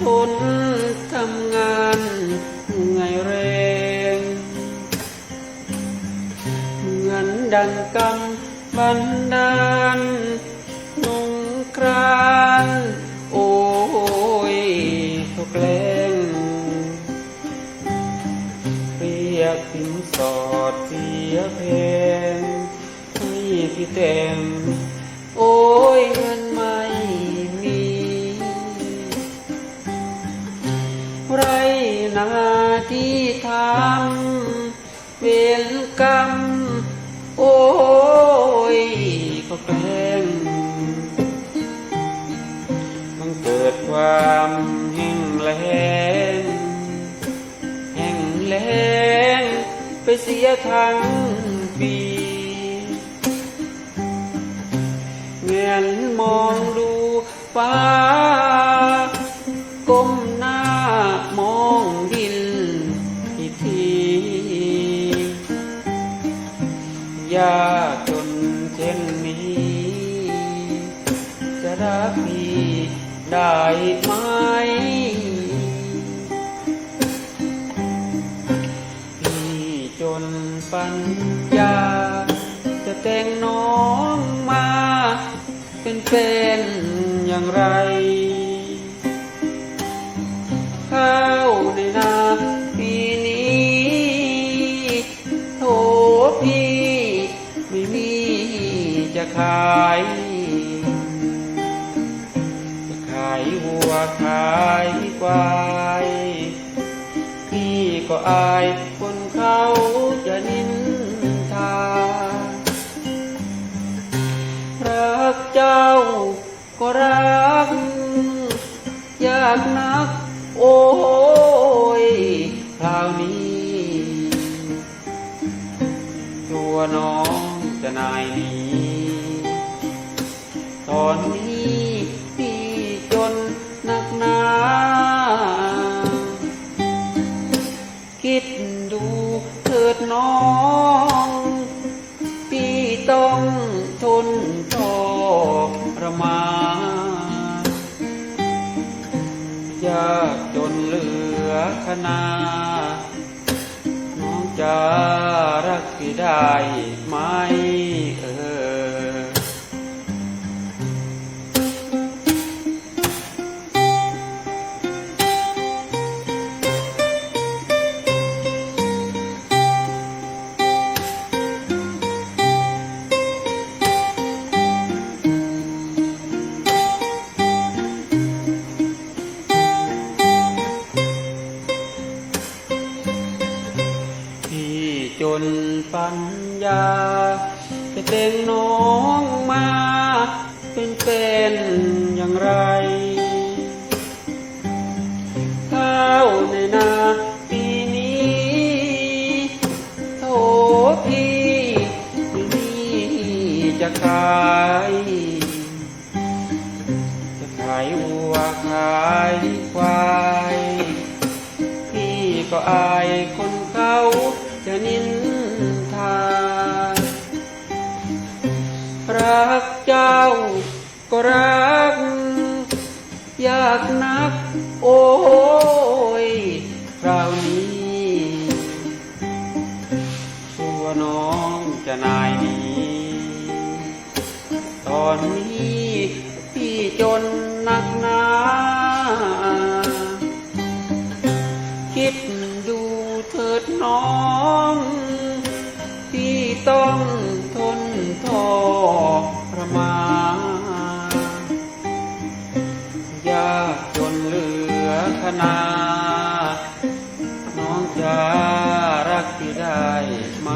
ทนทำงานเหนื่อยแรง เหมือนดังกำบันดาลนงกรานโอ้ยทุกแรงเรียกสินสอดเสียเพลงให้พี่เต็มโอ้ยเงินไม่ นาที่ทำเวรกรรม โอ้ยก็แกล้งมันเกิดความแห้งแล้งแห้งแล้งไปเสียทั้งปีเงียนมองดูฟ้าก้มหน้ามอง ยากจนเช่นนี้ จะรักพี่ได้ไหม พี่จนปัญญา จะแต่งน้องมา เป็นเป็นอย่างไร ขาย จะขายวัวขายควายพี่ก็อายคนเขาจะนินทา รักเจ้าก็รัก อยากนักโอ้ยคราวนี้ตัวน้องจะนายหนี้ อนนี้พี่จนหนักหนา คิดดูเถิดน้อง พี่ต้องทนทรมายากจนเหลือขนาน้องจะรักพี่ได้ไหมเออ จนปัญญาจะแต่งน้องมาเป็นเป็นอย่างไรข้าวในนาปีนี้โถพี่ไม่มีจะขาย จะขายวัวขายควาย พี่ก็อายคนเขาจะนิน ยากนัก โอ้ยคราวนี้ตัวน้องจะนายดีตอนนี้พี่จนนักหนา คิดดูเถิดน้อง พี่ต้องทนทร จนเหลือขนาน้องจะรักที่ได้ไหม